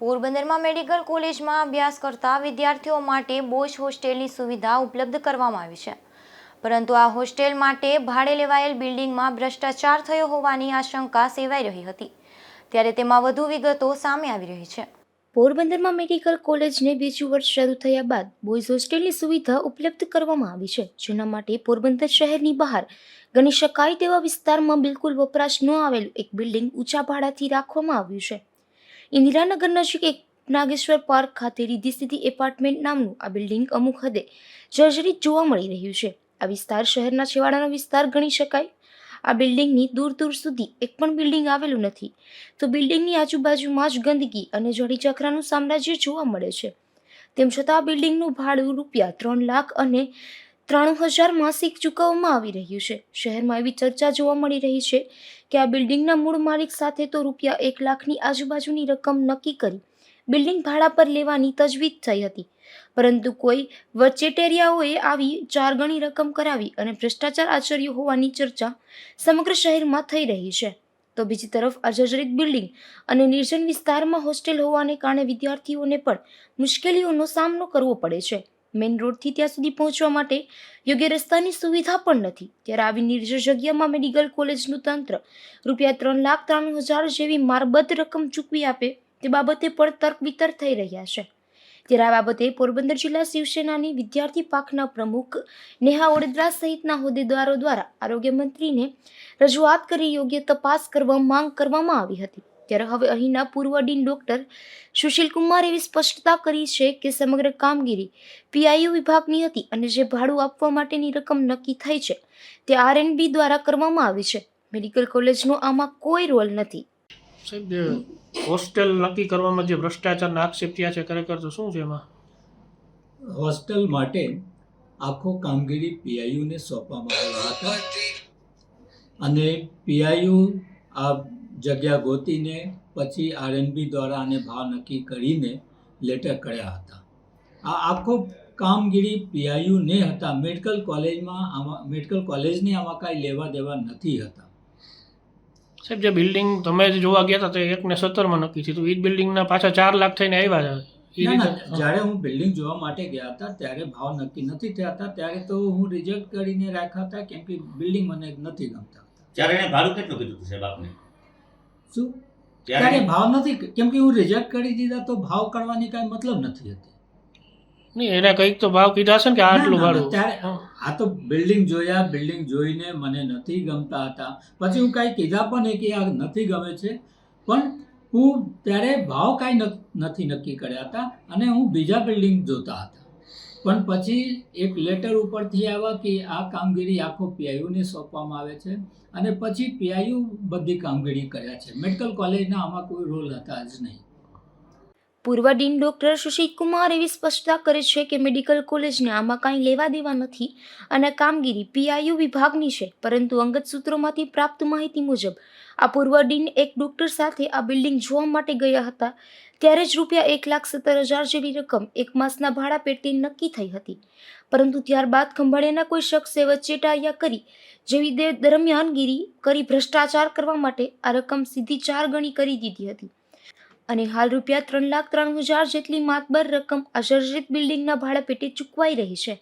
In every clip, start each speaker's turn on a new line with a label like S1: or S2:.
S1: પોરબંદરમાં મેડિકલ કોલેજમાં અભ્યાસ કરતા વિદ્યાર્થીઓ માટે બોશ હોસ્ટેલની સુવિધા ઉપલબ્ધ કરવામાં આવી છે. પરંતુ આ હોસ્ટેલ માટે ભાડે લેવાયેલ બિલ્ડિંગમાં ભ્રષ્ટાચાર થયો હોવાની આશંકા સેવાઈ રહી હતી. ત્યારે તેમાં વધુ વિગતો સામે આવી રહી છે. પોરબંદરમાં મેડિકલ કોલેજને બીજું વર્ષ શરૂ થયા બાદ બોયઝ હોસ્ટેલની સુવિધા ઉપલબ્ધ કરવામાં આવી છે. જેના માટે પોરબંદર શહેરની બહાર ગણી શકાય તેવા વિસ્તારમાં બિલકુલ વપરાશ ન આવેલું એક બિલ્ડિંગ ઊંચા ભાડાથી રાખવામાં આવ્યું છે. ઇન્દિરાનગર નજીક એક નાગેશ્વર પાર્ક ખાતે રીધી સીધી એપાર્ટમેન્ટ નામનું આ બિલ્ડિંગ અમુક હદે જર્જરિત જોવા મળી રહ્યું છે. આ વિસ્તાર શહેરના છેવાડાનો વિસ્તાર ગણી શકાય. આ બિલ્ડિંગની દૂર દૂર સુધી એક પણ બિલ્ડિંગ આવેલું નથી. તો બિલ્ડિંગની આજુબાજુમાં જ ગંદકી અને જડી ચક્રાનું સામ્રાજ્ય જોવા મળે છે. તેમ છતાં આ બિલ્ડિંગનું ભાડું રૂપિયા ત્રણ લાખ અને ત્રાણું હજાર માસિક ચૂકવવામાં આવી રહ્યું છે. શહેરમાં એવી ચર્ચા જોવા મળી રહી છે કે આ બિલ્ડિંગના મૂળ માલિક સાથે તો રૂપિયા એક લાખની આજુબાજુની રકમ નક્કી કરી બિલ્ડિંગ ભાડા પર લેવાની તજવીજ થઈ હતી. પરંતુ કોઈ વચેટેરિયાઓએ આવી ચાર ગણી રકમ કરાવી અને ભ્રષ્ટાચાર આચર્યો હોવાની ચર્ચા સમગ્ર શહેરમાં થઈ રહી છે. તો બીજી તરફ અજર્જરિત બિલ્ડિંગ અને નિર્જન વિસ્તારમાં હોસ્ટેલ હોવાને કારણે વિદ્યાર્થીઓને પણ મુશ્કેલીઓનો સામનો કરવો પડે છે. મેઇન રોડથી ત્યાં સુધી પહોંચવા માટે યોગ્ય રસ્તાની સુવિધા પણ નથી. ત્યારે આવી નિર્જન જગ્યામાં મેડિકલ કોલેજનું તંત્ર રૂપિયા ત્રણ લાખ ત્રાણું હજાર જેવી મારબદ્ધ રકમ ચૂકવી આપે તે બાબતે પણ તર્ક વિતર્ક થઈ રહ્યા છે. ત્યારે આ બાબતે પોરબંદર જિલ્લા શિવસેનાની વિદ્યાર્થી પાકના પ્રમુખ નેહા ઓડેદરા સહિતના હોદ્દેદારો દ્વારા આરોગ્ય મંત્રીને રજૂઆત કરી યોગ્ય તપાસ કરવા માંગ કરવામાં આવી હતી. ત્યારે હવે અહીંના પૂર્વ ડીન ડોક્ટર સુશીલ કુમાર એવી સ્પષ્ટતા કરી છે કે સમગ્ર કામગીરી પીઆઈયુ વિભાગની હતી અને જે ભાડું આપવા માટેની રકમ નક્કી થઈ છે તે આરએનબી દ્વારા કરવામાં આવી છે. મેડિકલ કોલેજનો આમાં કોઈ રોલ નથી.
S2: સાહેબ હોસ્ટેલ નક્કી કરવામાં જે ભ્રષ્ટાચારના આક્ષેપ થયા છે ખરેખર તો શું છે એમાં?
S3: હોસ્ટેલ માટે આખો કામગીરી પીઆઈયુને સોંપવામાં આવ્યા હતા અને પીઆઈયુ આ જગ્યા ગોતીને પછી આરએનબી દ્વારા આને ભાવ નક્કી કરીને લેટર કર્યા હતા. આ આખો કામગીરી પીઆઈયુને હતા. મેડિકલ કોલેજમાં આમાં મેડિકલ કોલેજની આમાં કાંઈ લેવા દેવા નથી હતા.
S2: સાહેબ જે બિલ્ડિંગ તમે જે જોવા ગયા હતા તે એકને સત્તરમાં નક્કી થયું એ જ બિલ્ડિંગના પાછા ચાર લાખ થઈને આવ્યા
S3: જ્યારે હું બિલ્ડિંગ જોવા માટે ગયા હતા ત્યારે ભાવ નક્કી નથી થયા હતા. ત્યારે તો હું રિજેક્ટ કરીને રાખ્યા હતા કેમ કે બિલ્ડિંગ મને નથી ગમતા.
S4: ત્યારે એને ભાડું કેટલું કીધું હતું સાહેબ આપને?
S3: શું?
S4: ત્યારે
S3: ભાવ નથી કેમ કે હું રિજેક્ટ કરી દીધા તો ભાવ કરવાની કાંઈ મતલબ નથી હતી.
S2: નહીં એને કંઈક તો ભાવ કીધા છે ને કે આ આટલું ભાડું.
S3: ત્યારે આ તો બિલ્ડિંગ જોયા બિલ્ડિંગ જોઈને મને નથી ગમતા હતા. પછી હું કાંઈ કીધા પણ નહીં કે આ નથી ગમે છે. પણ હું ત્યારે ભાવ કાંઈ નથી નક્કી કર્યા હતા અને હું બીજા બિલ્ડિંગ જોતા હતા. પણ પછી એક લેટર ઉપરથી આવ્યા કે આ કામગીરી આખો પીઆઈયુને સોંપવામાં આવે છે અને પછી પીઆઈયુ બધી કામગીરી કર્યા છે. મેડિકલ કોલેજના આમાં કોઈ રોલ હતા જ નહીં.
S1: પૂર્વ ડીન ડોક્ટર સુશીલ કુમાર એવી સ્પષ્ટતા કરે છે કે મેડિકલ કોલેજને આમાં કાંઈ લેવા દેવા નથી અને કામગીરી પીઆઈયુ વિભાગની છે, પરંતુ અંગત સૂત્રોમાંથી પ્રાપ્ત માહિતી મુજબ આ પૂર્વ ડીન એક ડોક્ટર સાથે આ બિલ્ડિંગ જોવા માટે ગયા હતા, ત્યારે જ રૂપિયા એક લાખ સત્તર હજાર જેવી રકમ એક માસના ભાડા પેટે નક્કી થઈ હતી. પરંતુ ત્યારબાદ ખંભાળિયાના કોઈ શખ્સે વચ્ચેટાયા કરી, જેવી દરમિયાનગીરી કરી ભ્રષ્ટાચાર કરવા માટે આ રકમ સીધી ચાર ગણી કરી દીધી હતી. અને હાલ રૂપિયા ત્રણ લાખ ત્રણ હજાર જેટલી માતબર રકમ આ બિલ્ડિંગના ભાડા પેટે ચૂકવાઈ રહી છે.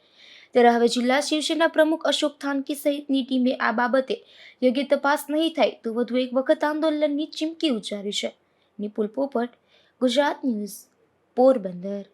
S1: ત્યારે હવે જિલ્લા શિવસેના પ્રમુખ અશોક થાનકી સહિતની ટીમે આ બાબતે યોગ્ય તપાસ નહીં થાય તો વધુ એક વખત આંદોલનની ચીમકી ઉચ્ચારી છે. નિપુલ પોપટ, ગુજરાત ન્યૂઝ, પોરબંદર.